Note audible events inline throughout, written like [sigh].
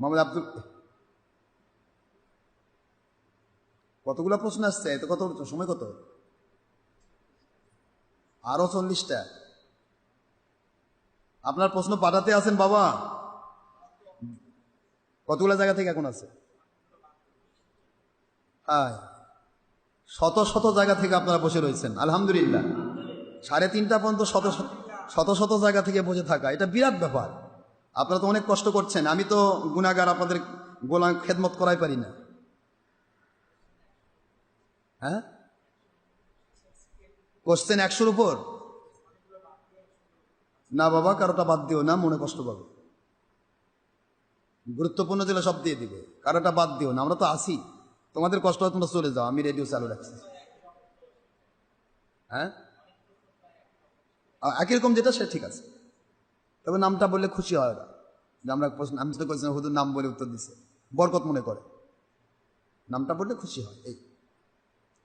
মোহাম্মদ আব্দুল কতগুলো প্রশ্ন আসছে? এত কত সময় কত? আরও চল্লিশটা। আপনার প্রশ্ন পাঠাতে আছেন বাবা। কতগুলো জায়গা থেকে এখন আছে? শত শত জায়গা থেকে আপনারা বসে রয়েছেন। আলহামদুলিল্লাহ। সাড়ে তিনটা পর্যন্ত শত শত- শত শত জায়গা থেকে বসে থাকা। এটা বিরাট ব্যাপার। আপনারা তো অনেক কষ্ট করছেন, আমি তো গুণাগার আপনাদের গোলাম খেদমত করাই পারি না। হ্যাঁ? কোশ্চেন একশোর উপর? না বাবা, কারোটা বাদ দিও না, মনে কষ্ট পাবে। গুরুত্বপূর্ণ যেগুলো সব দিয়ে দিবে, কারোটা বাদ দিও না, আমরা তো আসি তোমাদের কষ্ট হয় তোমরা চলে যাও, আমি রেডিও চালু রাখছি। হ্যাঁ? একই রকম যেটা, সে ঠিক আছে। তবে নামটা বললে খুশি হয় ওরা। যে আমরা প্রশ্ন আমি তো করেছিলাম হুদুর নাম বলে উত্তর দিছে। বরকত মনে করে। নামটা বললে খুশি হয় এই।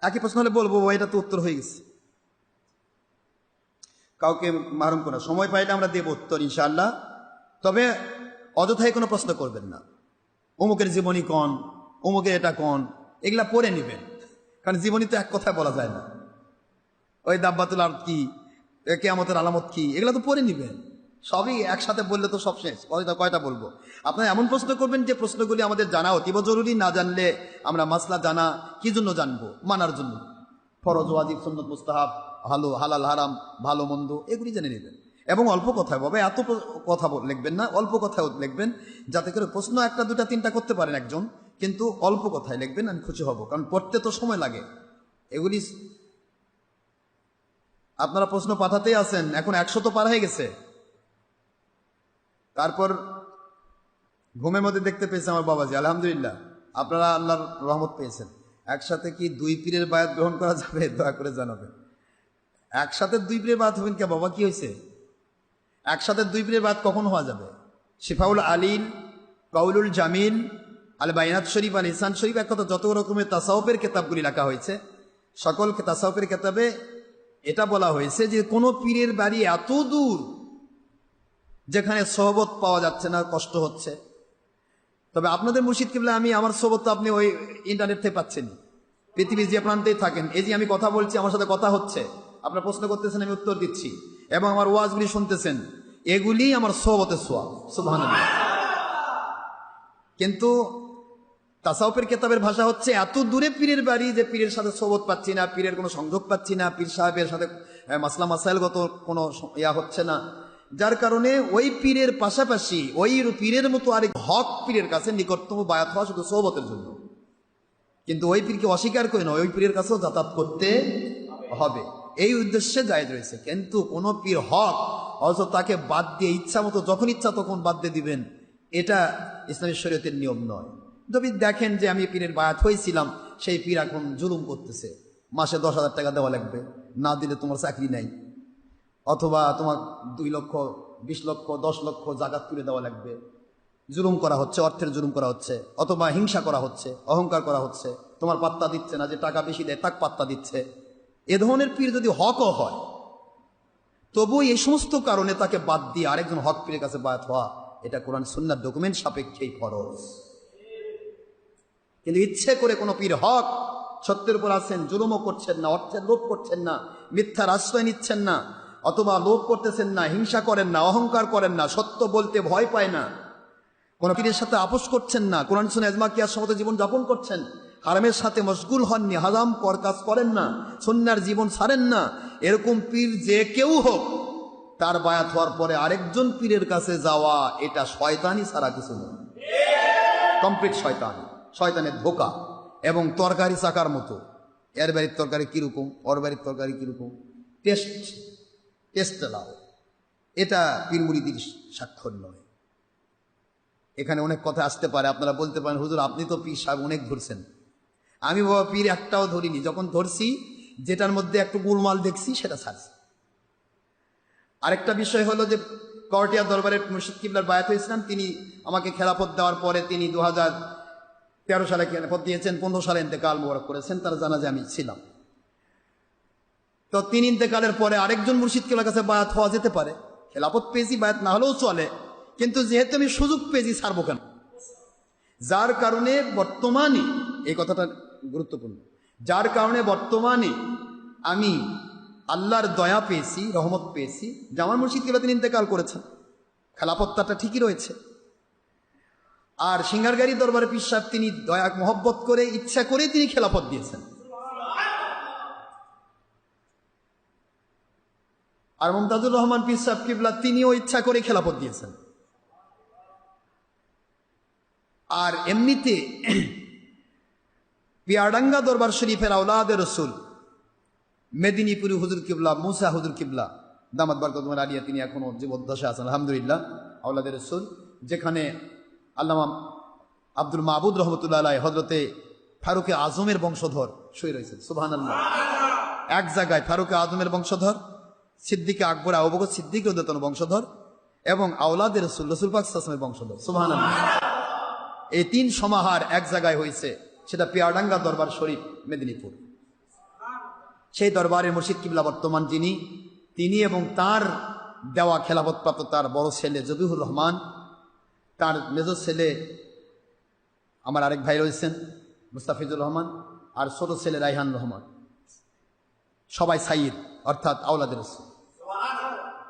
একই প্রশ্ন হলে বলব "ও, এটা তো উত্তর হয়ে গেছে। কাউকে মারুম করে। সময় পাইলে আমরা দেব উত্তর ইনশাল্লাহ তবে অযথায় কোনো প্রশ্ন করবেন না। অমুকের জীবনী কন? অমুকের এটা কন? এগুলা পড়ে নেবেন। কারণ জীবনী তো এক কথায় বলা যায় না। ওই দাব্বাতুল আর কি? কেয়ামতের আলামত কি? এগুলা তো পড়ে নিবেন। সবই একসাথে বললে তো সব শেষ। কয়টা কয়টা বলব? আপনারা এমন প্রশ্ন করবেন যে প্রশ্নগুলি আমাদের জানা অতীব জরুরি, না জানলে আমরা মাসলা জানা কি জন্য জানব? মানার জন্য। ফরজ, ওয়াজিব, সুন্নত, মুস্তাহাব ভালো হালাল, হারাম, ভালো, মন্দ, এগুলি জেনে নেবেন। এবং অল্প কথায় বাবা, এত কথা লিখবেন না, অল্প কথায় লিখবেন, যাতে করে প্রশ্ন একটা, দুটা, তিনটা করতে পারেন একজন, কিন্তু অল্প কথায় লিখবেন, আমি খুশি হব, কারণ পড়তে তো সময় লাগে। এগুলি আপনারা প্রশ্ন পাঠাতেই আছেন, এখন একশো তো পার হয়ে গেছে। তারপর ঘুমের মধ্যে দেখতে পেয়েছে আমার বাবাজি, আলহামদুলিল্লাহ। আপনারা আল্লাহর রহমত পেয়েছেন। একসাথে কি দুই পীরের বায়াত গ্রহণ করা যাবে? [laughs] দয়া করে জানাবেন। একসাথে দুই পীরের বায়াত হবেন কে? বাবা, কি হয়েছে? একসাথে দুই পীরের বায়াত কখন হওয়া যাবে? শিফাউল আলীল, কাউলুল জামিল, আল বাইনাত শরীফ, আল ইসান শরীফ, এক কথা যত রকমের তাসাউফের কেতাবগুলি লেখা হয়েছে, সকল তাসাউফের কেতাবে এটা বলা হয়েছে যে কোনো পীরের বাড়ি এত দূর যেখানে সহবত পাওয়া যাচ্ছে না, কষ্ট হচ্ছে। তবে আপনাদের মুর্শিদ কিবলা, আমি, আমার সহবত তো আপনি ওই ইন্টারনেট থেকে পাচ্ছেন পৃথিবীর যে প্রান্তেই থাকেন, এই যে আমি কথা বলছি, আমার সাথে কথা হচ্ছে, আপনার প্রশ্ন করতেছেন, আমি উত্তর দিচ্ছি। এবং আমার ওয়াজগুলি শুনতেছেন, এগুলি আমার সহবতের সোয়া সুবহান কিন্তু তাসাউফের কেতাবের ভাষা হচ্ছে, এত দূরে পীরের বাড়ি যে পীরের সাথে সোবত পাচ্ছি না, পীরের কোনো সংযোগ পাচ্ছি না, পীর সাহেবের সাথে মাসলা মাসাইলগত কোনো ইয়া হচ্ছে না। যার কারণে ওই পীরের পাশাপাশি ওই পীরের মতো আরেক হক পীরের কাছে নিকটতম বায়াত হওয়া শুধু সোবতের জন্য। কিন্তু ওই পীরকে অস্বীকার করে না ওই পীরের কাছেও যাতায়াত করতে হবে। এই উদ্দেশ্যে জায়দ রয়েছে। কিন্তু কোনো পীর হক, অথচ তাকে বাদ দিয়ে ইচ্ছা মতো, যখন ইচ্ছা তখন বাদ দিয়ে দিবেন, এটা ইসলামী শরীয়তের নিয়ম নয়। যদি দেখেন যে আমি পীরের বায়াত হয়েছিলাম, সেই পীর এখন জুলুম করতেছে। মাসে দশ হাজার টাকা দেওয়া লাগবে। না দিলে তোমার চাকরি নাই। অথবা তোমার দুই লক্ষ, বিশ লক্ষ, দশ লক্ষ জাগাত তুলে দেওয়া লাগবে। জুলুম করা হচ্ছে, অর্থের জুলুম করা হচ্ছে, অথবা হিংসা করা হচ্ছে, অহংকার করা হচ্ছে। তোমার পাত্তা দিচ্ছে না যে টাকা বেশি দেয়, তাক পাত্তা দিচ্ছে। এ ধরনের পীর যদি হকও হয় তবু এই সমস্ত কারণে তাকে বাদ দিয়ে আরেকজন হক পীরের কাছে বায়াত হওয়া, এটা কোরআন সুন্নার ডকুমেন্ট সাপেক্ষেই ফরজ। কিন্তু ইচ্ছে করে কোনো পীর হক, সত্যের উপর আছেন, জুলুমও করছেন না, অর্থের লোভ করছেন না, মিথ্যার আশ্রয় নিচ্ছেন না অথবা লোভ করতেছেন না, হিংসা করেন না, অহংকার করেন না, সত্য বলতে ভয় পায় না। কোন পীরের সাথে আপোষ করছেন না, কোরআন শুনে এজমা কিয়ার সমত জীবন যাপন করছেন, হারামের সাথে মশগুল হননি, হারাম কর কাজ করেন না সন্ন্যার জীবন ছাড়েন না, এরকম পীর যে কেউ হোক, তার বায়াত হওয়ার পরে আরেকজন পীরের কাছে যাওয়া, এটা শয়তানি ছাড়া কিছু নয় কমপ্লিট শয়তান, শয়তানের ধোকা এবং তরকারি চাকার মতো। এর বাড়ির তরকারি কীরকম, ওর বাড়ির তরকারি কীরকম? টেস্ট টেস্ট লাও এটা পীরমুড়িদির স্বাক্ষর নয়। এখানে অনেক কথা আসতে পারে, আপনারা বলতে পারেন, হুজুর, আপনি তো পীর সাহেব অনেক ধরছেন। আমি বাবা পীর একটাও ধরিনি, যখন ধরছি, যেটার মধ্যে একটু গুলমাল দেখছি, সেটা ছাড়ছি। আরেকটা বিষয় হলো যে, করটিয়া দরবারের মুর্শিদ কিবলার বায়াত হয়েছিলাম, তিনি আমাকে খেলাফত দেওয়ার পরে তিনি দু হাজার তেরো সালে খেলাফত দিয়েছেন, পনেরো সালে ইন্তেকাল মোবারক করেছেন, তার জানা যে আমি ছিলাম। তো তিন ইন্তেকালের পরে আরেকজন মুর্শিদ কিবলার কাছে বায়াত হওয়া যেতে পারে। খেলাফত পেয়েছি, বায়াত না হলেও চলে। কিন্তু যেহেতু আমি সুযোগ পেয়েছি, ছাড়বো কেন? যার কারণে বর্তমানে, এই কথাটা গুরুত্বপূর্ণ। যার কারণে বর্তমানে আমি আল্লাহর দয়া পেয়েছি, রহমত পেয়েছি, জামাল মুর্শিদ কিবা তিনি ইন্তেকাল করেছেন। খেলাপত্তাটা ঠিকই রয়েছে। আর সিঙ্গারগাড়ি দরবারে পীর সাহেব তিনি দয়া, মহব্বত করে, ইচ্ছা করে তিনি খেলাপথ দিয়েছেন। আর মমতাজুর রহমান পীর সাহেব কিবলা তিনিও ইচ্ছা করে খেলাফত দিয়েছেন। আর এমনিতে [clears throat] পিয়াডাঙ্গা দরবার শরীফের আউলাদের রসুল, মেদিনীপুরি হুজুর কিবলা, মুসা হুজুর কিবলা, দামাত বারকতমার আলিয়া, তিনি এখনও জীবদ্দশা আছেন, আলহামদুলিল্লাহ আউলাদের রসুল, যেখানে আল্লামা আব্দুল মাহবুদ রহমতুল্লাহ আলাই হজরতে ফারুকে আজমের বংশধর, শুয়ে রয়েছে সুবহান আল্লাহ এক জায়গায় ফারুকে আজমের বংশধর সিদ্দিকে আকবর আবগত সিদ্দিক রদতন বংশধর এবং আওলাদের রসুল রসুল পাক সাসমের বংশধর। আল্লাহ এই তিন সমাহার এক জায়গায় হয়েছে, সেটা পিয়াডাঙ্গা দরবার শরীফ, মেদিনীপুর। সেই দরবারের মুর্শিদ কিবলা বর্তমান যিনি, তিনি এবং তার দেওয়া খেলাফতপ্রাপ্ত তার বড় ছেলে জবিহুর রহমান, তার মেজ ছেলে আমার আরেক ভাই রয়েছেন, মুস্তাফিজুর রহমান, আর ছোট ছেলে রাইহান রহমান। সবাই সাইদ অর্থাৎ আওলাদের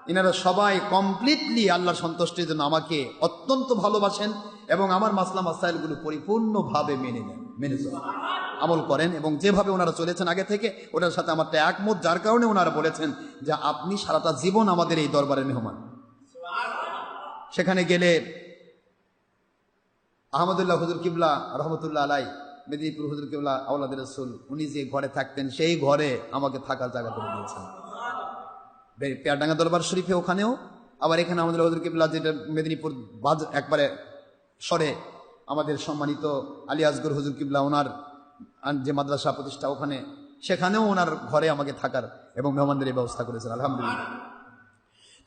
এনারা সবাই কমপ্লিটলি আল্লাহর সন্তুষ্টির জন্য আমাকে অত্যন্ত ভালোবাসেন এবং আমার মাসলা মাসাইলগুলো পরিপূর্ণভাবে মেনে নেন, মেনে চলেন। আমল করেন এবং যেভাবে ওনারা চলেছেন আগে থেকে ওটার সাথে আমারটা একমত, যার কারণে ওনারা বলেছেন যে আপনি সারাটা জীবন আমাদের এই দরবারের মেহমান। সেখানে গেলে আহমদুল্লাহ হুজুর কিবলা রহমতুল্লাহ আলাই মেদিনীপুর হুজুর কিবলা আউলাদের রসুল, উনি যে ঘরে থাকতেন, সেই ঘরে আমাকে থাকার জায়গা করে দিয়েছেন। পেয়ারডাঙ্গা দরবার শরীফে ওখানেও, আবার এখানে আমাদের হুজুর কিবলা যেটা মেদিনীপুর বাজ একবারে সরে, আমাদের সম্মানিত আলী আসগর হুজুর কিবলা, ওনার যে মাদ্রাসা প্রতিষ্ঠা ওখানে, সেখানেও ওনার ঘরে আমাকে থাকার এবং মেহমানদের এই ব্যবস্থা করেছেন, আলহামদুলিল্লাহ।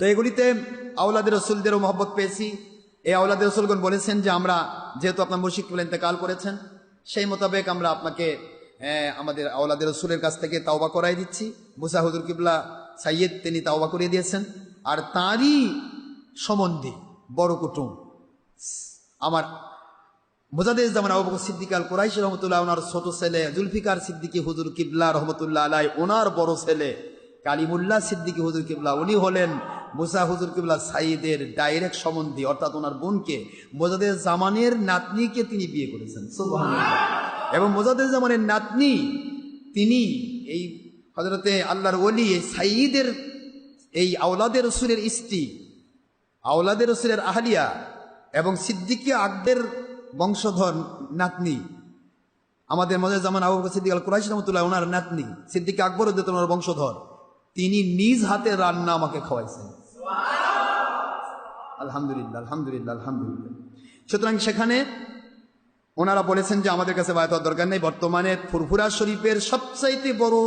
তো এগুলিতে আওলাদের রসুলদেরও মহব্বত পেয়েছি। এই আওলাদের রসুলগণ বলেছেন যে আমরা যেহেতু আপনার মুর্শিদ কিবলা ইন্তেকাল করেছেন সেই মোতাবেক আমরা আপনাকে আমাদের আওলাদের রসুলের কাছ থেকে তাওবা করাই দিচ্ছি। মুসা হুজুর কিবলা সাইয়েদ, তিনি তাওবা করিয়ে দিয়েছেন। আর তাঁরই সম্বন্ধে বড় কুটুম আমার মোজাদের জামান আবু বকর সিদ্দিক আল কোরাইশ রহমতুল্লাহ, ওনার ছোট ছেলে জুলফিকার সিদ্দিকী হুজুর কিবলা রহমতুল্লাহ আলাই, ওনার বড় ছেলে কালিমুল্লাহ সিদ্দিকী হুজুর কিবলা, উনি হলেন মুসা হুজুর কিবলা সাইদের ডাইরেক্ট সম্বন্ধী, অর্থাৎ ওনার বোনকে, মোজাদের জামানের নাতনিকে তিনি বিয়ে করেছেন। এবং মোজাদের জামানের নাতনি, তিনি এই হজরতে আল্লাহর ওলি সাইদের, এই আওলাদের রসুলের স্ত্রী, আওলাদের রসুলের আহলিয়া এবং সিদ্দিকী আকদের বংশধর নাতনি, আমাদের মজার জামান আবু সিদ্দিক আল কুরাইশ রহমতুল্লাহ, ওনার নাতনি, সিদ্দিক আকবর উদ্দিন ওনার বংশধর। তিনি নিজ হাতে রান্না আমাকে খাওয়াইছেন। আলহামদুলিল্লাহ আলহামদুলিল্লাহ আলহামদুলিল্লাহ। সুতরাং সেখানে ওনারা বলেছেন যে আমাদের কাছে বায়াত হওয়ার দরকার নেই। বর্তমানে ফুরফুরা শরীফের সবচাইতে বড়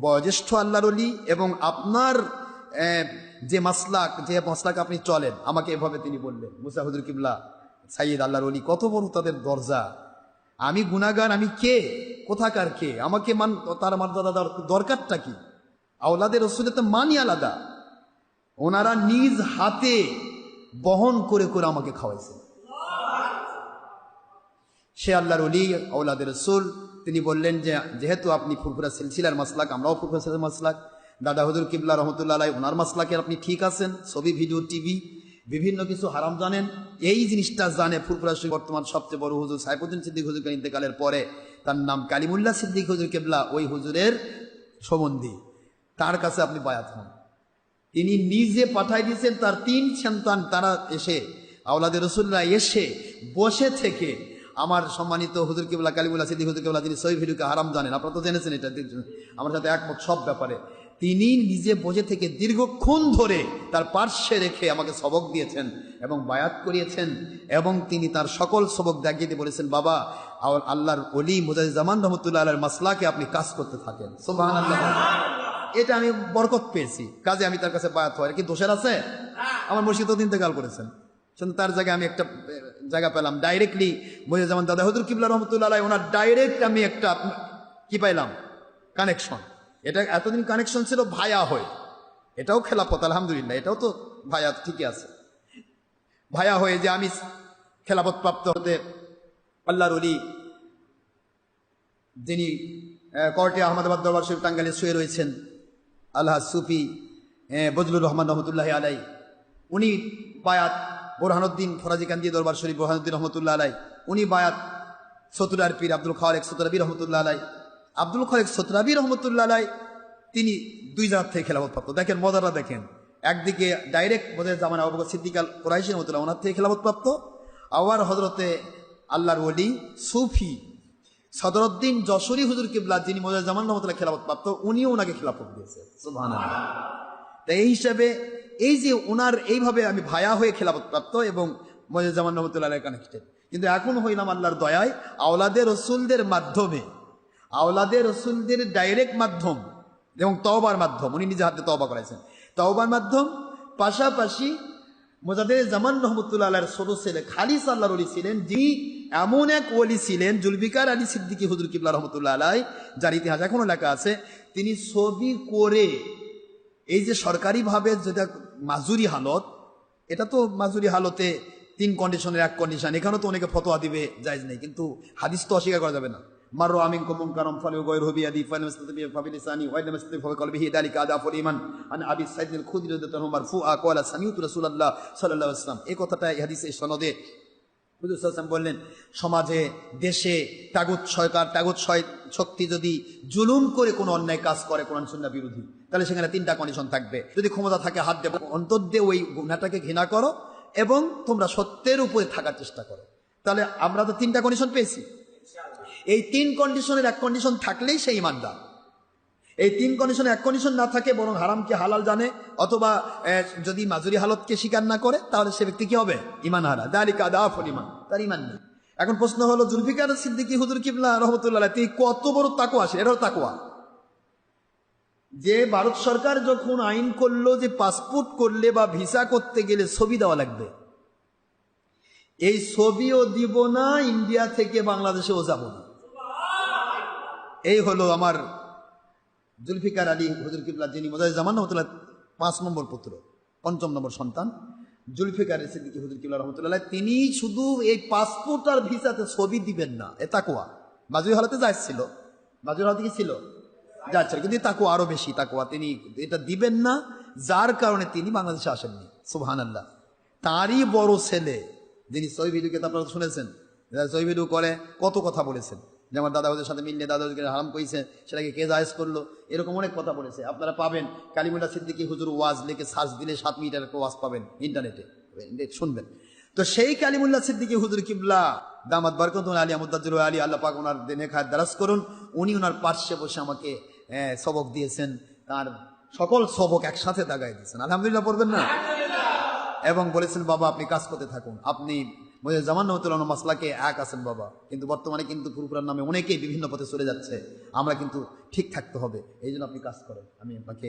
বয়োজ্যেষ্ঠ আল্লাহর অলি এবং আপনার যে মাসলাক যে মাসলাক আপনি চলেন আমাকে এভাবে তিনি বললেন। মুসা হুজুর কিবলা সাইয়দ আল্লাহর অলি কত বড় তাদের দরজা। আমি গুনাগার আমি কে? কোথাকার কে? আমাকে মান তার মর্যাদা দরকারটা কি? আওলাদের রসুলের তো মানই আলাদা। ওনারা নিজ হাতে বহন করে করে আমাকে খাওয়াইছে। সে আল্লাহর অলি আউলাদের রসুল, তিনি বললেন যে, যেহেতু আপনি ফুরফুরা সিলসিলার মাসলাক, আমরাও ফুরফুরা সিলসিলার মাসলাক, দাদা হুজুর কিবলা রহমতুল্লাহ ওনার মাসলাকে আপনি ঠিক আছেন? ছবি, ভিডিও, টিভি, বিভিন্ন কিছু হারাম জানেন? এই জিনিসটা জানে ফুরফুরা শরীফ বর্তমান সবচেয়ে বড় হুজুর সাইফুদ্দিন সিদ্দিক হুজুরকে ইন্তেকালের পরে। তার নাম কালিমুল্লাহ সিদ্দিক হুজুর কেবলা, ওই হুজুরের সম্বন্ধী। তার কাছে আপনি বায়াত হন। তিনি নিজে পাঠাই দিয়েছেন, তার তিন সন্তান, তারা এসে আওলাদের রসুল্লাহ এসে বসে থেকে আমার সম্মানিত হুজুর কিবুল্লাহ কালিমুল্লাহ সিদ্দিক হুজুর কিবুল্লাহ তিনি সই ভিডিওকে হারাম জানেন, আপনারা তো জেনেছেন এটা আমার সাথে একমত সব ব্যাপারে। তিনি নিজে বসে থেকে দীর্ঘক্ষণ ধরে তার পার্শ্বে রেখে আমাকে সবক দিয়েছেন এবং বায়াত করিয়েছেন এবং তিনি তার সকল সবক দেখিয়ে দিয়ে বলেছেন, বাবা আল্লাহর অলি মুজাহিদ জামান রহমতুল্লাহ আল্লাহর মাসলাকে আপনি কাজ করতে থাকেন। সোবাহান আল্লাহ এটা আমি বরকত পেয়েছি। কাজে আমি তার কাছে বায়াত হয় কি দোষের আছে? আমার মুর্শিদ তো ইন্তেকাল করেছেন। কিন্তু তার জায়গায় আমি একটা জায়গা পেলাম। ডাইরেক্টলি বলে যেমন দাদা, হুজুর কিবলা রহমতুল্লাহ ওনার ডাইরেক্ট আমি একটা কি পাইলাম? কানেকশন এটা এতদিন কানেকশন ছিল ভায়া হয়ে। এটাও খেলাফত, আলহামদুলিল্লাহ। এটাও তো ভায়া, ঠিকই আছে। ভায়া হয়ে যে আমি খেলাফত প্রাপ্ত হতে আল্লাহর অলি যিনি কোর্টে আহমদাবাদ দরবার শরীফ টাঙ্গালে শুয়ে রয়েছেন আল্লাহ সুফি আহ, বজলুর রহমান রহমতুল্লাহ আলাই উনি বায়াত বোরহানুদ্দিন ফরাজি কান্দি দরবার শরীফ বোরহানুদ্দিন রহমতুল্লাহ আলাই উনি বায়াত সতুরার পীর আব্দুল খালেক সতুরাবি রহমতুল্লাহ আলাই আব্দুল খালেক সতুরাবি রহমতুল্লাহ আলাই তিনি দুই জায়গার থেকে খেলাফত প্রাপ্ত। দেখেন মজাটা দেখেন। একদিকে ডাইরেক্ট বোধের জামান অবগত সিদ্দিকাল কোরাইশের মতুল্লাহ ওনার থেকে খেলাফত প্রাপ্ত। আবার হজরতে আল্লাহর ওলি সুফি সদরুদ্দিন যশোরী হুজুর কিবলা, যিনি মোজাজ জামান রহমতুল্লাহ খেলাফত প্রাপ্ত, উনিও ওনাকে খেলাফত দিয়েছে। তাই এই হিসাবে এই যে ওনার এইভাবে আমি ভায়া হয়ে খেলাফত প্রাপ্ত এবং মোজাজ জামান রহমতুল্লাহ কানেক্টেড। কিন্তু এখন হইলাম আল্লাহর দয়ায়, আওলাদের রসুলদের মাধ্যমে, আওলাদের রসুলদের ডাইরেক্ট মাধ্যম এবং তওবার মাধ্যম, উনি নিজে হাতে তওবা করাইছেন। তওবার মাধ্যম, পাশাপাশি মোজাদের জামান রহমতুল্লাহ ছেলে খালিস আল্লাহর ছিলেন, যিনি এমন এক ওলি ছিলেন জুলফিকার আলী সিদ্দিকী হুজুর কিবলা রহমতুল্লাহ আলাই যার ইতিহাস এখনও লেখা আছে। তিনি ছবি করে এই যে সরকারিভাবে যেটা মাজুরি হালত, এটা তো মাজুরি হালতে তিন কন্ডিশনের এক কন্ডিশন এখানেও তো অনেকে ফতোয়া দিবে, জায়জ নেই। কিন্তু হাদিস তো অস্বীকার করা যাবে না। মারো আমিন কুমুম কারম ফালু গয়র হবি আদি ফাইল ফাবিল লিসানি ওয়া ইলা মুস্তাতিবি ফাবি কলবিহি দালিকা আদাফুল ঈমান। আন আবি সাইদ আল খুদরি রাদিয়াল্লাহু আনহু রাসূলুল্লাহ সাল্লাল্লাহু আলাইহি ওয়াসাল্লাম। এই কথাটা হাদিসে সনদে বললেন, সমাজে, দেশে তাগুত সরকার, তাগুত শক্তি যদি জুলুম করে কোনো অন্যায় কাজ করে কোরআন সুন্না বিরোধী, তাহলে সেখানে তিনটা কন্ডিশন থাকবে। যদি ক্ষমতা থাকে, হাত দেবো, অন্তর দিয়ে ওই গুণাটাকে ঘৃণা করো এবং তোমরা সত্যের উপরে থাকার চেষ্টা করো। তাহলে আমরা তো তিনটা কন্ডিশন পেয়েছি। এই তিন কন্ডিশনের এক কন্ডিশন থাকলেই সেই ইমানদার। এই তিন কন্ডিশনে এক কন্ডিশন না থাকে বরং হারামকে হালাল জানে অথবা যদি মাজুরি হালতকে স্বীকার না করে, তাহলে সে ব্যক্তি কি হবে? ইমান হারা। দালিকা দাফল ইমান তার ইমান নেই। এখন প্রশ্ন হলো, জুলফিকার সিদ্দিকী হুজুর কিবলা রহমতুল্লাহ তিনি কত বড় তাকুয়া আছে এটাও তাকুয়া যে ভারত সরকার যখন আইন করল যে পাসপোর্ট করলে বা ভিসা করতে গেলে ছবি দেওয়া লাগবে, এই ছবিও দিব না, ইন্ডিয়া থেকে বাংলাদেশেও যাব না। এই হলো আমার জুলফিকার আলী, হুজুর কিবলা যিনি মোজাজ জামান রহমতুল্লাহ, পাঁচ নম্বর পুত্র, পঞ্চম নম্বর সন্তান। জুলফিকার সিদ্দিকী হুজুর কিবলা রহমতুল্লাহ, তিনি শুধু এই পাসপোর্ট আর ভিসাতে ছবি দিবেন না, এ তাকুয়া বাজুই হালাতে যাচ্ছিল বাজুই হালাতে কি ছিল? যাচ্ছিল কিন্তু তাকুয়া আরও বেশি তাকুয়া তিনি এটা দিবেন না, যার কারণে তিনি বাংলাদেশে আসেননি সুবহান আল্লাহ তারই বড় ছেলে, যিনি তো আপনারা শুনেছেন ভিডিও করে, কত কথা বলেছেন। যে আমার দাদা ওদের সাথে মিললে দাদা ওদেরকে হারাম কইছে সেটাকে কে জায়েজ করল? এরকম অনেক কথা বলেছে। আপনারা পাবেন কালিমুল্লাহ সিদ্দিকি হুজুর ওয়াজ লিখে সার্চ দিলে সাত মিনিটের ওয়াজ পাবেন ইন্টারনেটে। শুনবেন। তো সেই কালিমুল্লা সিদ্দিকি হুজুর কিবলা দামাত বরকতুল আলী আমুদ্দাজুল আলী আল্লাহ পাক ওনার দিনে খায় দারাজ করুন। উনি ওনার পার্শ্বে বসে আমাকে সবক দিয়েছেন। তার সকল সবক একসাথে দাগাই দিয়েছেন। আলহামদুলিল্লাহ পড়বেন না? এবং বলেছেন বাবা আপনি কাজ করতে থাকুন। আপনি মোজাজ জামান রহমতুল্লাহ মাসলাকে এক আছেন বাবা। কিন্তু বর্তমানে কিন্তু পুরুপুরার নামে অনেকেই বিভিন্ন পথে চলে যাচ্ছে। আমরা কিন্তু ঠিক থাকতে হবে। এই জন্য আপনি কাজ করেন। আমি আপনাকে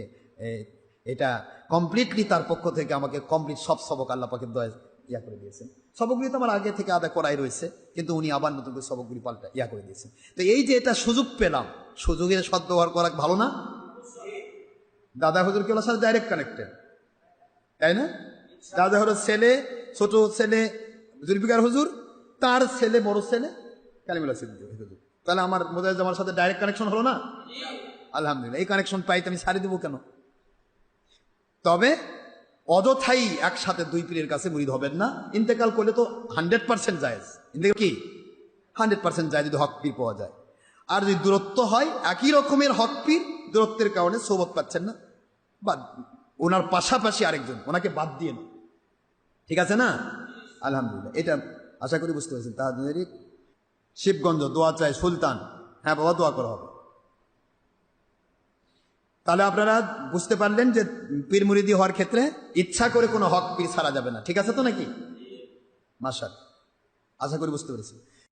এটা কমপ্লিটলি তার পক্ষ থেকে আমাকে কমপ্লিট সব সবক আল্লাহ পাকে দয়া ইয়া করে দিয়েছেন। সবকগুলি তো আমার আগে থেকে আদা করাই রয়েছে, কিন্তু উনি আবার নতুন করে সবকগুলি পাল্টা ইয়া করে দিয়েছেন। তো এই যে এটা সুযোগ পেলাম, সুযোগের সদ্ব্যবহার করা ভালো না? দাদা হুজুর কেলার সাথে ডাইরেক্ট কানেক্টেড তাই না? দাদা হলো ছেলে, ছোট ছেলে জুলফিকার হুজুর, তার ছেলে বড় ছেলে, কালিমুল্লাহ সিদ্দিক, হুজুর। তাহলে আমার মোজাজ আমার সাথে ডাইরেক্ট কানেকশন হলো না? আলহামদুলিল্লাহ, এই কানেকশন পাইতে আমি সারি দেবো কেন? তবে অযথাই একসাথে দুই পীরের কাছে মুরিদ হবেন না। ইন্তেকাল করলে তো হান্ড্রেড পার্সেন্ট জায়েজ। ইন্তেকাল কি? হান্ড্রেড পার্সেন্ট যায় যদি হক পীর পাওয়া যায়। আর যদি দূরত্ব হয়, একই রকমের হক পীর, দূরত্বের কারণে সোবত পাচ্ছেন না। বা ওনার পাশাপাশি আরেকজন, ওনাকে বাদ দিয়ে না। ঠিক আছে না? আলহামদুলিল্লাহ। এটা আশা করি বুঝতে পেরেছেন তাহাদের শিবগঞ্জ দোয়া চাই সুলতান। হ্যাঁ বাবা, দোয়া করা হবে। তাহলে আপনারা বুঝতে পারলেন যে পীর মুরিদি হওয়ার ক্ষেত্রে ইচ্ছা করে কোনো হক পীর ছাড়া যাবে না। ঠিক আছে তো নাকি? মাসার আশা করি বুঝতে পেরেছি